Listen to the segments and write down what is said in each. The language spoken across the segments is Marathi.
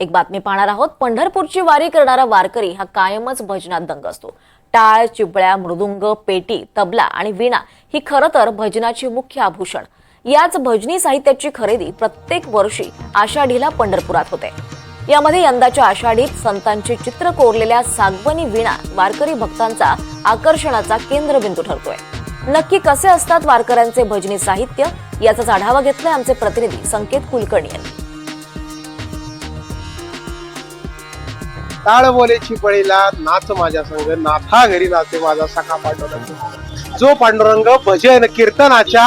एक बातमी पाहणार आहोत. पंढरपूरची वारी करणारा वारकरी हा कायमच भजनात दंग असतो. टाळ चिपळ्या मृदुंग पेटी तबला आणि वीणा ही खरं तर भजनाची मुख्य आभूषण. याच भजनी साहित्याची खरेदी प्रत्येक वर्षी आषाढीला पंढरपुरात होते. यामध्ये यंदाच्या आषाढीत संतांची चित्र कोरलेल्या सागवनी वीणा वारकरी भक्तांचा आकर्षणाचा केंद्रबिंदू ठरतोय. नक्की कसे असतात वारकऱ्यांचे भजनी साहित्य? याचाच आढावा घेतलाय आमचे प्रतिनिधी संकेत कुलकर्णी यांनी. टाळ बोलेची पळीला नाच माझ्या संग नाथा घरी नाचे माझा सखा पांडुरंग. जो पांडुरंग भजन कीर्तनाच्या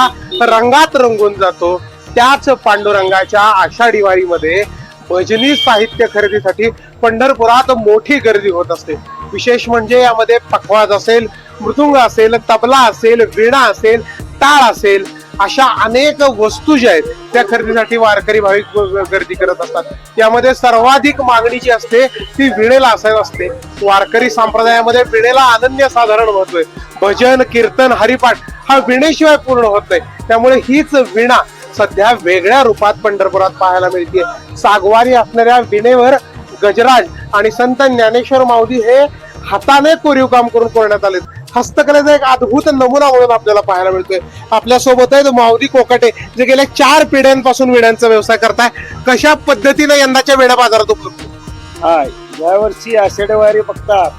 रंगात रंगून जातो त्याच पांडुरंगाच्या आषाढी वारीमध्ये भजनी साहित्य खरेदीसाठी पंढरपुरात मोठी गर्दी होत असते. विशेष म्हणजे यामध्ये पखवाज असेल मृदुंग असेल तबला असेल वीणा असेल टाळ असेल अशा अनेक वस्तू ज्या आहेत त्या खरेदीसाठी वारकरी भाविक गर्दी करत असतात. यामध्ये सर्वाधिक मागणी जी असते ती विणेला असायला असते. वारकरी संप्रदायामध्ये विणेला अनन्य साधारण महत्त्व आहे. भजन कीर्तन हरिपाठ हा विणेशिवाय पूर्ण होत नाही. त्यामुळे हीच विणा सध्या वेगळ्या रूपात पंढरपुरात पाहायला मिळते सागवारी असणाऱ्या विणेवर गजराज आणि संत ज्ञानेश्वर माऊली हे हाताने कोरीव काम करून करण्यात आले हस्तकलेचा एक अद्भुत नमुना म्हणून आपल्याला पाहायला मिळतोय. आपल्यासोबत आहेत माऊली कोकाटे जे गेल्या चार पिढ्यांपासून विड्यांचा व्यवसाय करताय. कशा पद्धतीने यंदाच्या वेळा बाजारात उपलब्ध हा यावर्षी आषाढी वारी बघतात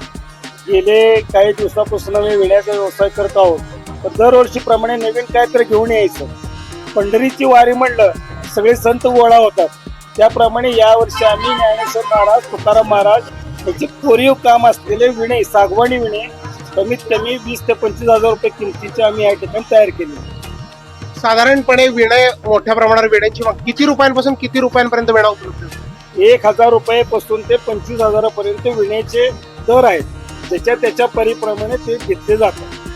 गेले काही दिवसापासून आम्ही विड्याचा व्यवसाय करत आहोत. तर दरवर्षीप्रमाणे नवीन काय तर घेऊन यायचं. पंढरीची वारी म्हणलं सगळे संत गोळा होतात. त्याप्रमाणे यावर्षी आम्ही ज्ञानेश्वर महाराज तुकाराम महाराज त्याचे कोरीव काम असलेले विणे सागवानी विणे कमीत कमी वीस ते पंचवीस हजार रुपये किमतीचे आम्ही या ठिकाणी तयार केले. साधारणपणे विणे मोठ्या प्रमाणावर विड्यांची माग- किती रुपयांपासून किती रुपयांपर्यंत वेळा उपलब्ध आहे? एक हजार रुपयापासून ते पंचवीस हजारापर्यंत विण्याचे दर आहेत. त्याच्या त्याच्या परीप्रमाणे ते घेतले जातात.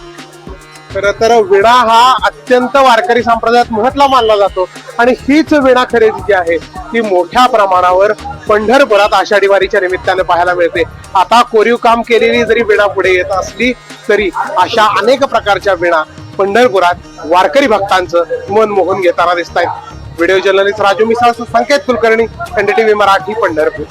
खरं तर विणा हा अत्यंत वारकरी संप्रदायात महत्त्वा मानला जातो. आणि हीच विणा खरेदी जी आहे ती मोठ्या प्रमाणावर पंढरपुरात आषाढी वारीच्या निमित्ताने पाहायला मिळते. आता कोरीव काम केलेली जरी विणा पुढे येत असली तरी अशा अनेक प्रकारच्या विणा पंढरपुरात वारकरी भक्तांचं मन मोहून घेताना दिसत आहेत video journalist Raju Misal Sanket Kulkarni NDTV Marathi Pandharpur.